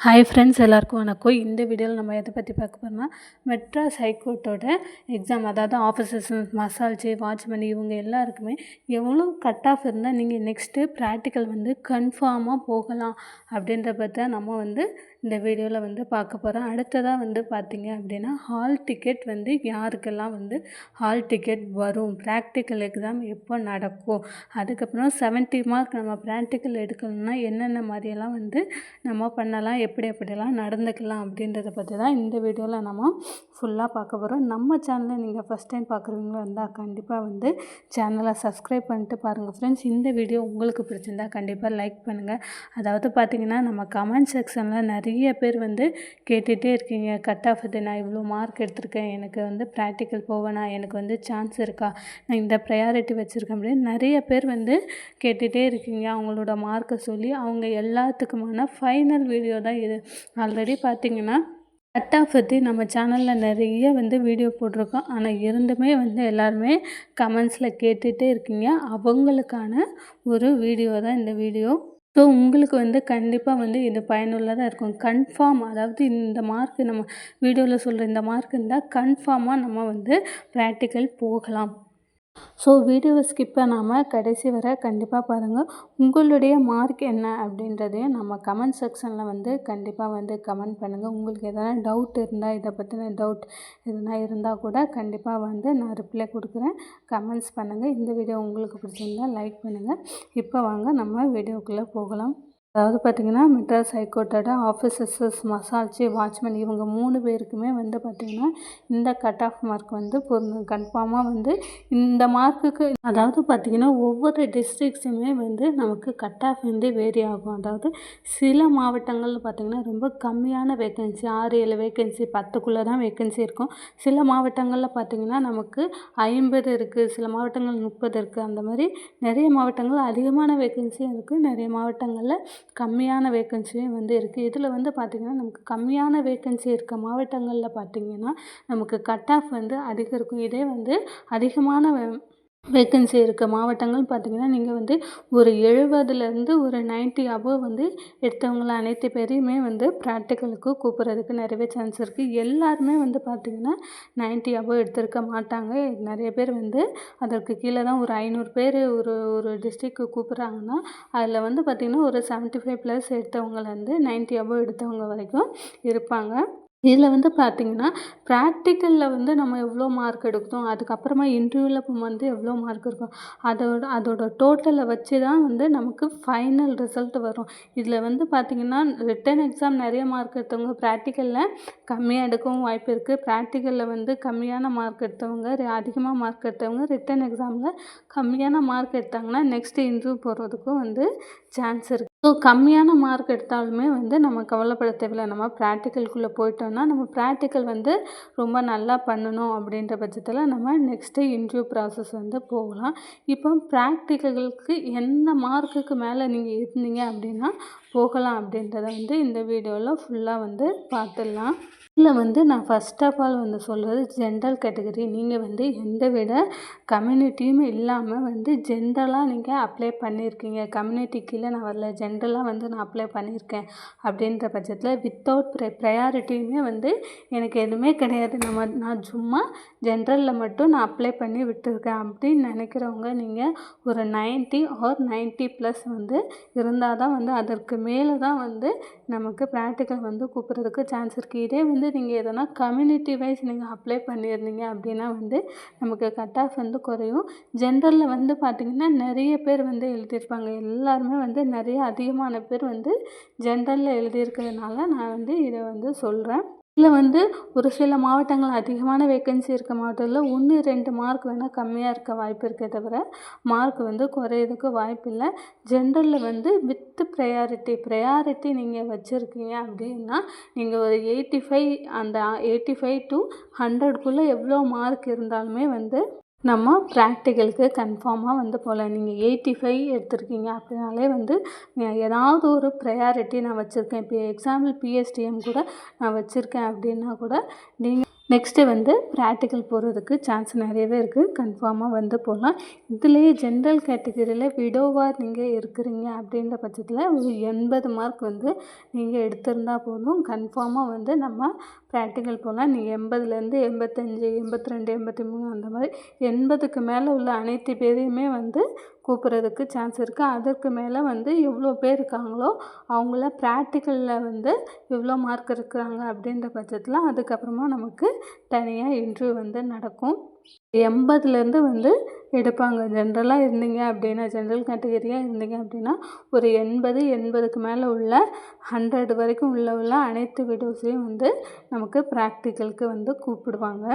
Hi friends எல்லாருக்கும் வணக்கம். இந்த வீடியோவில் நம்ம எதை பற்றி பார்க்க போகிறோம்னா மெட்ராஸ் ஹைகோர்ட்டோட எக்ஸாம் அதாவது ஆஃபீஸர்ஸ் மசால்ஜி வாட்ச்மேன் இவங்க எல்லாருக்குமே எவ்வளோ கட் ஆஃப் இருந்தால் நீங்கள் நெக்ஸ்ட்டு ப்ராக்டிக்கல் வந்து கன்ஃபார்மாக போகலாம் அப்படின்ற பற்றி நம்ம வந்து இந்த வீடியோவில் வந்து பார்க்க போகிறோம் அடுத்ததாக வந்து பார்த்திங்க அப்படின்னா ஹால் டிக்கெட் வந்து யாருக்கெல்லாம் வந்து ஹால் டிக்கெட் வரும்? ப்ராக்டிக்கல் எக்ஸாம் எப்போ நடக்கும்? அதுக்கப்புறம் செவன்ட்டி மார்க் நம்ம ப்ராக்டிக்கல் எடுக்கணும்னா என்னென்ன மாதிரியெல்லாம் வந்து நம்ம பண்ணலாம்? எப்படி எப்படிலாம் நடந்துக்கலாம்? அப்படின்றத பற்றி தான் இந்த வீடியோவில் நம்ம ஃபுல்லாக பார்க்க போகிறோம் நம்ம சேனலை நீங்கள் ஃபஸ்ட் டைம் பார்க்குறவங்களா இருந்தால் கண்டிப்பாக வந்து சேனலை சப்ஸ்கிரைப் பண்ணிட்டு பாருங்கள் ஃப்ரெண்ட்ஸ் இந்த வீடியோ உங்களுக்கு பிடிச்சிருந்தா கண்டிப்பாக லைக் பண்ணுங்கள் அதாவது பார்த்திங்கன்னா நம்ம கமெண்ட் செக்ஷனில் நிறைய நிறைய பேர் வந்து கேட்டுகிட்டே இருக்கீங்க கட் ஆஃப் இது நான் இவ்வளோ மார்க் எடுத்திருக்கேன் எனக்கு வந்து ப்ராக்டிக்கல் போவேனா எனக்கு வந்து சான்ஸ் இருக்கா நான் இந்த ப்ரையாரிட்டி வச்சுருக்கேன் அப்படின்னு நிறைய பேர் வந்து கேட்டுகிட்டே இருக்கீங்க. அவங்களோட மார்க்கை சொல்லி அவங்க எல்லாத்துக்குமான ஃபைனல் வீடியோ தான் இது. ஆல்ரெடி பார்த்தீங்கன்னா கட் ஆஃப் பற்றி நம்ம சேனலில் நிறைய வந்து வீடியோ போட்டிருக்கோம். ஆனால் இருந்துமே வந்து எல்லாருமே கமெண்ட்ஸில் கேட்டுகிட்டே இருக்கீங்க. அவங்களுக்கான ஒரு வீடியோ தான் இந்த வீடியோ ஸோ உங்களுக்கு வந்து கண்டிப்பாக வந்து இது பயனுள்ளதாக இருக்கும். கன்ஃபார்ம் அதாவது இந்த மார்க் நம்ம வீடியோவில் சொல்கிற இந்த மார்க் இருந்தால் கன்ஃபார்மாக நம்ம வந்து ப்ராக்டிக்கல் போகலாம். ஸோ வீடியோவை ஸ்கிப் பண்ணாமல் கடைசி வரை கண்டிப்பாக பாருங்கள் உங்களுடைய மார்க் என்ன அப்படின்றதையும் நம்ம கமெண்ட் செக்ஷனில் வந்து கண்டிப்பாக வந்து கமெண்ட் பண்ணுங்கள் உங்களுக்கு எதனா டவுட் இருந்தால் இதை பற்றின டவுட் எதனா இருந்தால் கூட கண்டிப்பாக வந்து நான் ரிப்ளை கொடுக்குறேன். கமெண்ட்ஸ் பண்ணுங்கள் இந்த வீடியோ உங்களுக்கு பிடிச்சிருந்தால் லைக் பண்ணுங்கள் இப்போ வாங்க நம்ம வீடியோக்குள்ளே போகலாம். அதாவது பார்த்திங்கன்னா மெட்ராஸ் ஹைகோர்ட்டோட ஆஃபீஸர்ஸஸ் மசாஜி வாட்ச்மேன் இவங்க மூணு பேருக்குமே வந்து பார்த்திங்கன்னா இந்த கட் ஆஃப் மார்க் வந்து பொருந்தும் கன்ஃபார்மாக வந்து இந்த மார்க்குக்கு அதாவது பார்த்திங்கன்னா ஒவ்வொரு டிஸ்ட்ரிக்ஸுமே வந்து நமக்கு கட் ஆஃப் வந்து வேரி ஆகும். அதாவது சில மாவட்டங்களில் பார்த்திங்கன்னா ரொம்ப கம்மியான வேக்கன்சி ஆறு ஏழு வேக்கன்சி பத்துக்குள்ளே தான் வேக்கன்சி இருக்கும். சில மாவட்டங்களில் பார்த்திங்கன்னா நமக்கு ஐம்பது இருக்குது சில மாவட்டங்கள் முப்பது இருக்குது அந்த மாதிரி நிறைய மாவட்டங்கள் அதிகமான வேக்கன்சியும் இருக்குது நிறைய மாவட்டங்களில் கம்மியான வேக்கன்சியும் வந்து இருக்குது இதில் வந்து பார்த்திங்கன்னா நமக்கு கம்மியான வேக்கன்சி இருக்க மாவட்டங்களில் பார்த்திங்கன்னா நமக்கு கட் ஆஃப் வந்து அதிகம் இருக்கும் இதே வந்து அதிகமான வேக்கன்சி இருக்க மாவட்டங்கள் பார்த்திங்கன்னா நீங்கள் வந்து ஒரு எழுபதுலேருந்து ஒரு நைன்ட்டி அபோவ் வந்து எடுத்தவங்கள அனைத்து பேரையுமே வந்து ப்ராக்டிக்கலுக்கு கூப்பிட்றதுக்கு நிறையவே சான்ஸ் இருக்குது எல்லாருமே வந்து பார்த்திங்கன்னா நைன்ட்டி அபோவ் எடுத்திருக்க மாட்டாங்க. நிறைய பேர் வந்து அதற்கு கீழே தான் ஒரு ஐநூறு பேர் ஒரு ஒரு டிஸ்ட்ரிக்கு கூப்பிட்றாங்கன்னா அதில் வந்து பார்த்திங்கன்னா ஒரு செவன்ட்டி ஃபைவ் ப்ளஸ் எடுத்தவங்கலேருந்து நைன்ட்டி அபோவ் எடுத்தவங்க வரைக்கும் இருப்பாங்க. இதில் வந்து பார்த்திங்கன்னா ப்ராக்டிக்கலில் வந்து நம்ம எவ்வளோ மார்க் எடுக்கிறோம் அதுக்கப்புறமா இன்டர்வியூவில் வந்து எவ்வளோ மார்க் இருக்கும் அதோட அதோட டோட்டலை வச்சு தான் வந்து நமக்கு ஃபைனல் ரிசல்ட் வரும். இதில் வந்து பார்த்திங்கன்னா ரிட்டன் எக்ஸாம் நிறைய மார்க் எடுத்தவங்க ப்ராக்டிக்கலில் கம்மியாக எடுக்கவும் வாய்ப்பு இருக்குது ப்ராக்டிக்கலில் வந்து கம்மியான மார்க் எடுத்தவங்க அதிகமாக மார்க் எடுத்தவங்க ரிட்டன் எக்ஸாமில் கம்மியான மார்க் எடுத்தாங்கன்னா நெக்ஸ்ட்டு இன்டர்வியூ போகிறதுக்கும் வந்து சான்ஸ் இருக்குது ஸோ கம்மியான மார்க் எடுத்தாலுமே வந்து நம்ம கவலைப்பட தேவையில்லை. நம்ம ப்ராக்டிக்கலுக்குள்ளே போயிட்டோம்னா நம்ம ப்ராக்டிக்கல் வந்து ரொம்ப நல்லா பண்ணணும் அப்படின்ற பட்சத்தில் நம்ம நெக்ஸ்ட்டு இன்டர்வியூ ப்ராசஸ் வந்து போகலாம். இப்போ ப்ராக்டிக்கலுக்கு என்ன மார்க்குக்கு மேலே நீங்கள் இருந்தீங்க அப்படின்னா போகலாம் அப்படின்றத வந்து இந்த வீடியோவில் ஃபுல்லாக வந்து பார்த்துடலாம். இதில் வந்து நான் ஃபஸ்ட் ஆஃப் ஆல் வந்து சொல்கிறது ஜென்ரல் கேட்டகரி நீங்கள் வந்து எந்த விட கம்யூனிட்டியும் இல்லாமல் வந்து ஜென்ரலாக நீங்கள் அப்ளை பண்ணியிருக்கீங்க கம்யூனிட்டி கீழே நான் வரல. ஜென்ரலாக வந்து நான் அப்ளை பண்ணியிருக்கேன் அப்படின்ற பட்சத்தில் வித்தவுட் ப்ரை ப்ரையாரிட்டியுமே வந்து எனக்கு எதுவுமே கிடையாது. நம்ம நான் சும்மா ஜென்ரலில் மட்டும் நான் அப்ளை பண்ணி விட்டுருக்கேன் அப்படின்னு நினைக்கிறவங்க நீங்கள் ஒரு நைன்ட்டி ஆர் நைன்ட்டி ப்ளஸ் வந்து இருந்தால் தான் வந்து அதற்கு மேலே தான் வந்து நமக்கு ப்ராக்டிக்கல் வந்து கூப்பிட்றதுக்கு சான்ஸ் இருக்குது இதே வந்து நீங்கள் எதனா கம்யூனிட்டி வைஸ் நீங்கள் அப்ளை பண்ணியிருந்தீங்க அப்படின்னா வந்து நமக்கு கட் ஆஃப் வந்து குறையும். ஜென்ரலில் வந்து பார்த்திங்கன்னா நிறைய பேர் வந்து எழுதியிருப்பாங்க. எல்லாருமே வந்து நிறைய அதிகமான பேர் வந்து ஜென்ரலில் எழுதியிருக்கிறதுனால நான் வந்து இதை வந்து சொல்கிறேன் இதில் வந்து ஒரு சில மாவட்டங்கள் அதிகமான வேக்கன்சி இருக்க மாவட்டத்தில் ஒன்று ரெண்டு மார்க் வேணால் கம்மியாக இருக்க வாய்ப்பு இருக்கே தவிர மார்க் வந்து குறையிறதுக்கு வாய்ப்பு இல்லை. ஜென்ரலில் வந்து வித்து ப்ரையாரிட்டி ப்ரையாரிட்டி நீங்கள் வச்சுருக்கீங்க அப்படின்னா நீங்கள் ஒரு எயிட்டி ஃபைவ் அந்த எயிட்டி ஃபைவ் டு ஹண்ட்ரட்குள்ளே எவ்வளோ மார்க் இருந்தாலுமே வந்து நம்ம ப்ராக்டிக்கலுக்கு கன்ஃபார்மாக வந்து போகலாம் நீங்கள் எயிட்டி ஃபைவ் எடுத்திருக்கீங்க. அப்படின்னாலே வந்து ஏதாவது ஒரு ப்ரையாரிட்டி நான் வச்சுருக்கேன். இப்போ எக்ஸாம்பிள் பிஎஸ்டிஎம் கூட நான் வச்சுருக்கேன் அப்படின்னா கூட நீங்கள் நெக்ஸ்ட்டு வந்து ப்ராக்டிக்கல் போகிறதுக்கு சான்ஸ் நிறையவே இருக்குது கன்ஃபார்மாக வந்து போகலாம். இதுலேயே ஜென்ரல் கேட்டகரியில் விடோவாக நீங்கள் இருக்கிறீங்க அப்படின்ற பட்சத்தில் ஒரு எண்பது மார்க் வந்து நீங்கள் எடுத்திருந்தா போதும். கன்ஃபார்மாக வந்து நம்ம ப்ராக்டிக்கல் போனால் நீங்கள் எண்பதுலேருந்து எண்பத்தஞ்சு எண்பத்தி ரெண்டு எண்பத்தி மூணு அந்த மாதிரி எண்பதுக்கு மேலே உள்ள அனைத்து பேரையுமே வந்து கூப்பிட்றதுக்கு சான்ஸ் இருக்குது அதற்கு மேலே வந்து எவ்வளோ பேர் இருக்காங்களோ அவங்கள ப்ராக்டிக்கலில் வந்து எவ்வளோ மார்க் இருக்கிறாங்க அப்படின்ற பட்சத்தில் அதுக்கப்புறமா நமக்கு தனியாக இன்ட்ரிவ் வந்து நடக்கும். எண்பதுலேருந்து வந்து எடுப்பாங்க. ஜென்ரலாக இருந்தீங்க அப்படின்னா ஜென்ரல் கேட்டகரியாக இருந்தீங்க அப்படின்னா ஒரு எண்பது எண்பதுக்கு மேலே உள்ள ஹண்ட்ரட் வரைக்கும் உள்ள உள்ள அனைத்து விடோஸையும் வந்து நமக்கு ப்ராக்டிக்கலுக்கு வந்து கூப்பிடுவாங்க.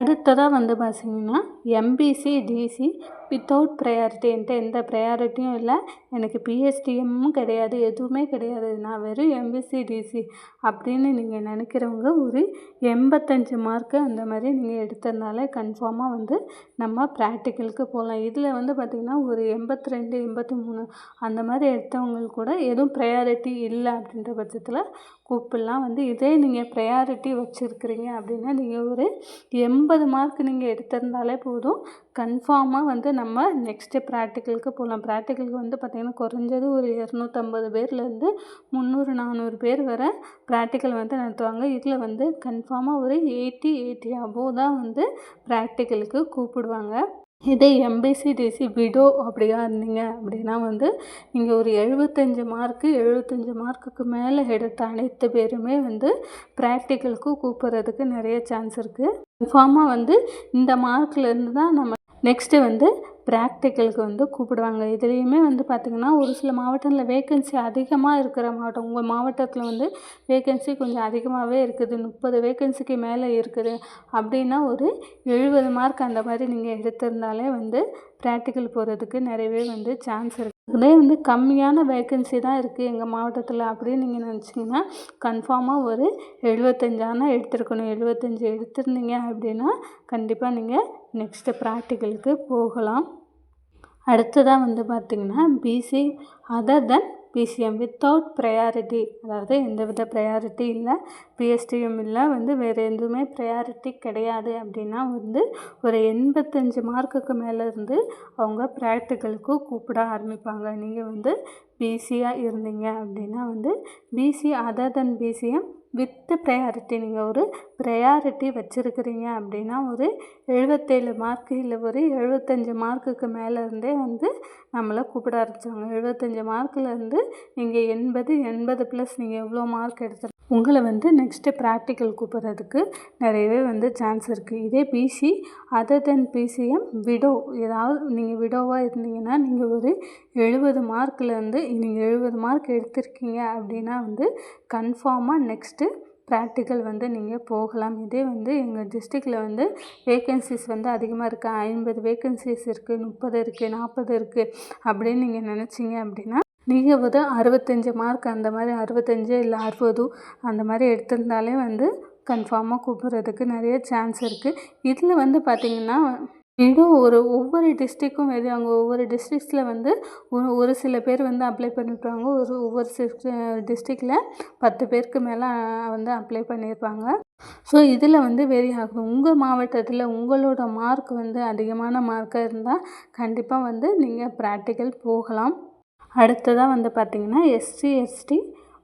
அடுத்ததாக வந்து பார்த்தீங்கன்னா எம்பிசி டிசி வித்தவுட் ப்ரையாரிட்டி என்கிட்ட எந்த ப்ரையாரிட்டியும் இல்லை. எனக்கு பிஹெச்டிஎம்மும் கிடையாது எதுவுமே கிடையாது. நான் வெறும் எம்பிசி டிசி அப்படின்னு நீங்கள் நினைக்கிறவங்க ஒரு எண்பத்தஞ்சு மார்க்கு அந்த மாதிரி நீங்கள் எடுத்திருந்தாலே கன்ஃபார்மாக வந்து நம்ம ப்ராக்டிக்கலுக்கு போகலாம். இதில் வந்து பார்த்திங்கன்னா ஒரு எண்பத்தி ரெண்டு எண்பத்தி மூணு அந்த மாதிரி எடுத்தவங்களுக்கு கூட எதுவும் ப்ரையாரிட்டி இல்லை அப்படின்ற பட்சத்தில் கூப்பிடலாம். வந்து இதே நீங்கள் ப்ரையாரிட்டி வச்சுருக்கிறீங்க அப்படின்னா நீங்கள் ஒரு எண்பது மார்க் நீங்கள் எடுத்திருந்தாலே போதும். கன்ஃபார்மாக வந்து நம்ம நெக்ஸ்ட்டு ப்ராக்டிக்கலுக்கு போகலாம் ப்ராக்டிக்கலுக்கு வந்து பார்த்திங்கன்னா குறைஞ்சது ஒரு இரநூத்தம்பது பேர்லேருந்து முந்நூறு நானூறு பேர் வரை ப்ராக்டிக்கல் வந்து நடத்துவாங்க. இதில் வந்து கன்ஃபார்மாக ஒரு எயிட்டி எயிட்டி அபோவ் தான் வந்து ப்ராக்டிக்கலுக்கு கூப்பிடுவாங்க. இதே எம்பிசி டிசி விடோ அப்படியா இருந்தீங்க அப்படின்னா வந்து நீங்கள் ஒரு எழுபத்தஞ்சு மார்க்கு எழுபத்தஞ்சி மார்க்குக்கு மேலே எடுத்த அனைத்து பேருமே வந்து ப்ராக்டிக்கலுக்கு கூப்பிட்றதுக்கு நிறைய சான்ஸ் இருக்குது கன்ஃபார்மாக வந்து இந்த மார்க்லேருந்து தான் நம்ம நெக்ஸ்ட்டு வந்து ப்ராக்டிக்கலுக்கு வந்து கூப்பிடுவாங்க. இதுலேயுமே வந்து பார்த்திங்கன்னா ஒரு சில மாவட்டங்களில் வேக்கன்சி அதிகமாக இருக்கிற மாவட்டம் உங்கள் மாவட்டத்தில் வந்து வேக்கன்சி கொஞ்சம் அதிகமாகவே இருக்குது. முப்பது வேக்கன்சிக்கு மேலே இருக்குது. அப்படின்னா ஒரு எழுபது மார்க் அந்த மாதிரி நீங்கள் எடுத்திருந்தாலே வந்து ப்ராக்டிக்கல் போகிறதுக்கு நிறையவே வந்து சான்ஸ் இருக்குது இதே வந்து கம்மியான வேக்கன்சி தான் இருக்குது எங்கள் மாவட்டத்தில் அப்படின்னு நீங்கள் நினச்சிங்கன்னா கன்ஃபார்மாக ஒரு எழுபத்தஞ்சானா எடுத்துருக்கணும். எழுபத்தஞ்சி எடுத்திருந்தீங்க அப்படின்னா கண்டிப்பாக நீங்கள் நெக்ஸ்ட்டு ப்ராக்டிக்கலுக்கு போகலாம். அடுத்ததாக வந்து பார்த்திங்கன்னா BC other then BCM without priority அதாவது எந்தவித ப்ரையாரிட்டி இல்லை பிஎஸ்டியும் இல்லை. வந்து வேறு எதுவுமே ப்ரையாரிட்டி கிடையாது அப்படின்னா வந்து ஒரு எண்பத்தஞ்சு மார்க்குக்கு மேலே இருந்து அவங்க ப்ராக்டிக்கலுக்கு கூப்பிட ஆரம்பிப்பாங்க. நீங்கள் வந்து பிசியாக இருந்தீங்க அப்படின்னா வந்து BC other then BCM with priority நீங்கள் ஒரு ப்ரையாரிட்டி வச்சுருக்கிறீங்க அப்படின்னா ஒரு எழுபத்தேழு மார்க்கு இல்லை ஒரு எழுபத்தஞ்சி மார்க்குக்கு மேலே இருந்தே வந்து நம்மளை கூப்பிட ஆரம்பிச்சாங்க. எழுபத்தஞ்சி மார்க்குலேருந்து நீங்கள் எண்பது எண்பது ப்ளஸ் நீங்கள் எவ்வளோ மார்க் எடுத்து உங்களை வந்து நெக்ஸ்ட்டு ப்ராக்டிக்கல் கூப்பிட்றதுக்கு நிறையவே வந்து சான்ஸ் இருக்குது இதே BC other then BCM widow ஏதாவது நீங்கள் விடோவாக இருந்தீங்கன்னா நீங்கள் ஒரு எழுபது மார்க்லேருந்து நீங்கள் எழுபது மார்க் எடுத்திருக்கீங்க அப்படின்னா வந்து கன்ஃபார்மாக நெக்ஸ்ட்டு ப்ராக்டிக்கல் வந்து நீங்கள் போகலாம். இதே வந்து எங்கள் டிஸ்ட்ரிக்டில் வந்து வேக்கன்சிஸ் வந்து அதிகமாக இருக்குது ஐம்பது வேக்கன்சிஸ் இருக்குது முப்பது இருக்குது நாற்பது இருக்குது அப்படின்னு நீங்கள் நினச்சிங்க அப்படின்னா நீங்கள் வந்து அறுபத்தஞ்சி மார்க் அந்த மாதிரி அறுபத்தஞ்சு இல்லை அறுபது அந்த மாதிரி எடுத்திருந்தாலே வந்து கன்ஃபார்மாக கூப்பிட்றதுக்கு நிறைய சான்ஸ் இருக்குது இதில் வந்து பார்த்திங்கன்னா இன்னும் ஒரு ஒவ்வொரு டிஸ்ட்ரிக்கும் வெரி அவங்க ஒவ்வொரு டிஸ்ட்ரிக்ஸில் வந்து ஒரு ஒரு சில பேர் வந்து அப்ளை பண்ணியிருப்பாங்க ஒரு ஒவ்வொரு டிஸ்ட்ரிக்டில் பத்து பேருக்கு மேலே வந்து அப்ளை பண்ணியிருப்பாங்க ஸோ இதில் வந்து வெரி ஆகும் உங்கள் மாவட்டத்தில் உங்களோட மார்க் வந்து அதிகமான மார்க்காக இருந்தால் கண்டிப்பாக வந்து நீங்கள் ப்ராக்டிக்கல் போகலாம். அடுத்ததாக வந்து பார்த்திங்கன்னா எஸ்சி எஸ்டி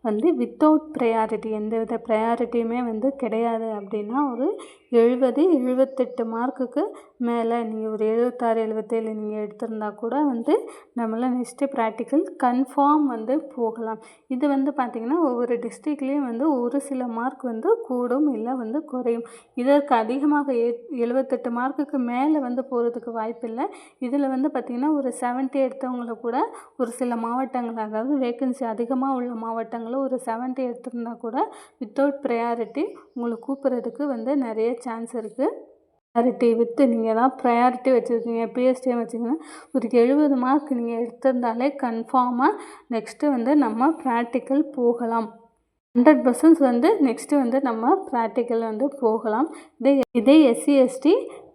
வந்து வித்தவுட் ப்ரையாரிட்டி எந்த வித ப்ரையாரிட்டியுமே வந்து கிடையாது அப்படின்னா ஒரு எழுபது எழுபத்தெட்டு மார்க்குக்கு மேலே. நீங்கள் ஒரு எழுபத்தாறு எழுபத்தேழு நீங்கள் எடுத்திருந்தா கூட வந்து நம்மள நெக்ஸ்ட்டு ப்ராக்டிக்கல் கன்ஃபார்ம் வந்து போகலாம். இது வந்து பார்த்திங்கன்னா ஒவ்வொரு டிஸ்ட்ரிக்ட்லேயும் வந்து ஒரு சில மார்க் வந்து கூடும் இல்லை வந்து குறையும். இதற்கு அதிகமாக எ எழுபத்தெட்டு மார்க்குக்கு மேலே வந்து போகிறதுக்கு வாய்ப்பு இல்லை. இதில் வந்து பார்த்திங்கன்னா ஒரு செவன்ட்டி எடுத்தவங்களை கூட ஒரு சில மாவட்டங்கள் அதாவது வேக்கன்சி அதிகமாக உள்ள மாவட்டங்களில் ஒரு செவன்ட்டி எடுத்திருந்தா கூட வித்தவுட் ப்ரையாரிட்டி உங்களை கூப்பிட்றதுக்கு வந்து நிறைய சான்ஸ் இருக்குது ப்ரையாரிட்டி வித்து நீங்கள் தான் ப்ரையாரிட்டி வச்சுருக்கீங்க. பிஎஸ்டிஎம் வச்சுக்கோங்க ஒரு எழுபது மார்க் நீங்கள் எடுத்திருந்தாலே கன்ஃபார்மாக நெக்ஸ்ட்டு வந்து நம்ம ப்ராக்டிக்கல் போகலாம். ஹண்ட்ரட் பர்சன்ஸ் வந்து நெக்ஸ்ட்டு வந்து நம்ம ப்ராக்டிக்கல் வந்து போகலாம். இதே இதே எஸ்சி எஸ்டி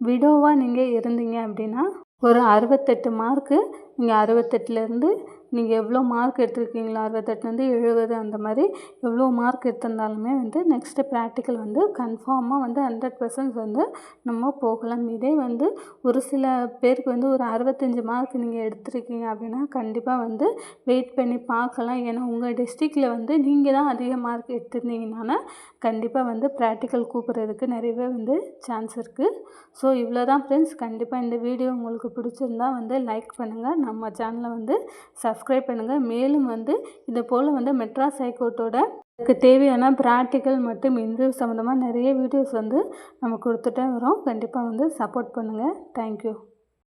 விடோவாக நீங்கள் இருந்தீங்க அப்படின்னா ஒரு அறுபத்தெட்டு மார்க்கு நீங்கள் அறுபத்தெட்டுலேருந்து நீங்கள் எவ்வளோ மார்க் எடுத்திருக்கீங்களோ? அறுபத்தெட்டுலேருந்து எழுபது அந்த மாதிரி எவ்வளோ மார்க் எடுத்திருந்தாலுமே வந்து நெக்ஸ்ட்டு ப்ராக்டிக்கல் வந்து கன்ஃபார்மாக வந்து ஹண்ட்ரட் பர்சன்ட் வந்து நம்ம போகலாம். இதே வந்து ஒரு சில பேருக்கு வந்து ஒரு அறுபத்தஞ்சி மார்க் நீங்கள் எடுத்திருக்கீங்க அப்படின்னா கண்டிப்பாக வந்து வெயிட் பண்ணி பார்க்கலாம். ஏன்னா உங்கள் டிஸ்ட்ரிக்டில் வந்து நீங்கள் தான் அதிக மார்க் எடுத்திருந்தீங்கன்னா கண்டிப்பாக வந்து ப்ராக்டிக்கல் கூப்பிட்றதுக்கு நிறையவே வந்து சான்ஸ் இருக்குது ஸோ இவ்வளோ தான் ஃப்ரெண்ட்ஸ் கண்டிப்பாக இந்த வீடியோ உங்களுக்கு பிடிச்சிருந்தா வந்து லைக் பண்ணுங்கள் நம்ம சேனலை வந்து சப்ஸ்கிரைப் பண்ணுங்கள் மேலும் வந்து இது போல் வந்து மெட்ராஸ் ஹைகோர்ட்டோட இதுக்கு தேவையான ப்ராக்டிக்கல் மற்றும் இன்டர்வியூ சம்மந்தமாக நிறைய வீடியோஸ் வந்து நம்ம கொடுத்துட்டே வரோம். கண்டிப்பாக வந்து சப்போர்ட் பண்ணுங்கள் தேங்க்யூ